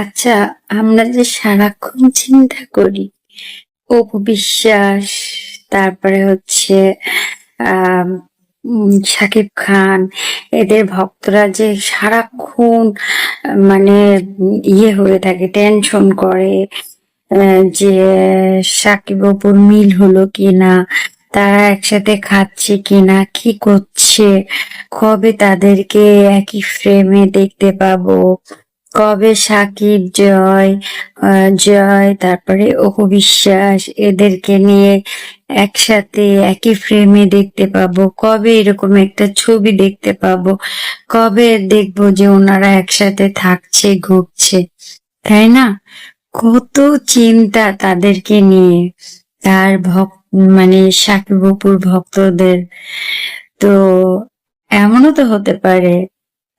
আচ্ছা আমরা যে সারাক্ষণ চিন্তা করি অপু বিশ্বাস তারপরে হচ্ছে শাকিব খান, এদের ভক্তরা যে সারাক্ষণ মানে ইয়ে হয়ে থাকে টেনশন করে যে সাকিব অপুর মিল হলো কিনা, তারা একসাথে খাচ্ছে কিনা, কি করছে, কবে তাদেরকে একই ফ্রেমে দেখতে পাবো কবে সাকিব জয় জয়, তারপরে অপু বিশ্বাস, এদেরকে নিয়ে একসাথে একই ফ্রেমে দেখতে পাবো, কবে এরকম একটা ছবি দেখতে পাবো, কবে দেখব যে ওনারা একসাথে থাকছে, ঘুরছে, তাই না? কত চিন্তা তাদেরকে নিয়ে, তার ভক্ত মানে সাকিব অপুর ভক্তদের। তো এমনও তো হতে পারে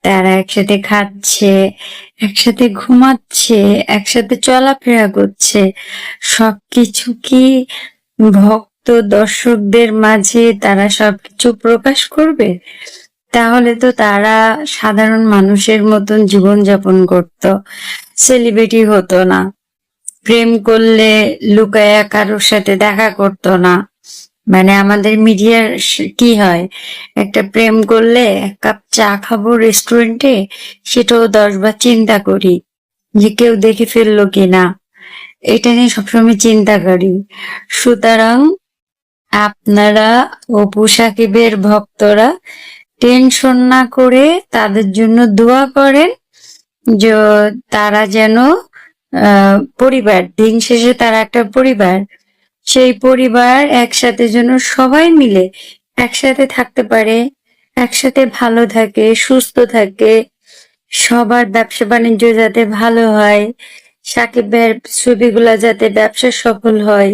তারা একসাথে খাচ্ছে, একসাথে ঘুমাচ্ছে, একসাথে চলাফেরা করছে। সবকিছু কি ভক্ত দর্শকদের মাঝে তারা সবকিছু প্রকাশ করবে? তাহলে তো তারা সাধারণ মানুষের মতন জীবনযাপন করত, সেলিব্রিটি হতো না। প্রেম করলে লুকায়া কারোর সাথে দেখা করতো না। মানে আমাদের মিডিয়ার কি হয়? একটা প্রেম করলে এক কাপ চা খাব রেস্টুরেন্টে সেটাও দশবার চিন্তা করি যে কেউ দেখে ফেলল কিনা। এটা নিয়ে সবসময় চিন্তা করি। সুতরাং আপনারা অপু সাকিবের ভক্তরা টেনশন না করে তাদের জন্য দোয়া করেন যে তারা যেন পরিবার, দিন শেষে তারা একটা পরিবার সেই পরিবার একসাথে যেন সবাই মিলে একসাথে থাকতে পারে, একসাথে ভালো থাকে, সুস্থ থাকে, সবার ব্যবসা বাণিজ্য যাতে ভালো হয়, সাকিবের ছবিগুলা যাতে ব্যবসা সফল হয়,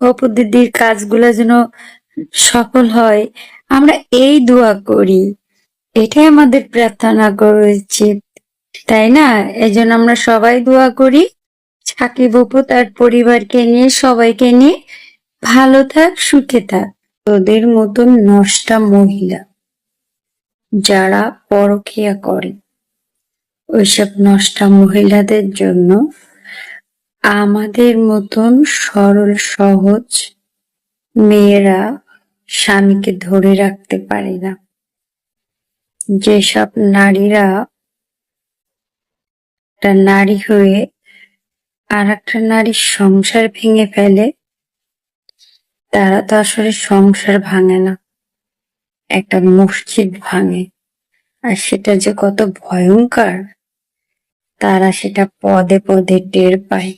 অপু দিদির কাজগুলো যেন সফল হয়, আমরা এই দোয়া করি। এটাই আমাদের প্রার্থনা করা উচিত, তাই না? এই জন্য আমরা সবাই দোয়া করি। সাকিব অপু তার পরিবারকে নিয়ে, সবাইকে নিয়ে ভালো থাক, সুখে থাক। তোদের মতন নষ্টা মহিলা যারা পরকিয়া করে, ওইসব নষ্টা মহিলাদের জন্য আমাদের মতন সরল, সহজ মেয়েরা স্বামীকে ধরে রাখতে পারে না। যেসব নারীরা একটা নারী হয়ে আর একটা নারীর সংসার ভেঙে ফেলে, তারা তো আসলে সংসার ভাঙে না, একটা মসজিদ ভাঙে। আর সেটা যে কত ভয়ঙ্কর, তারা সেটা পদে পদে টের পায়।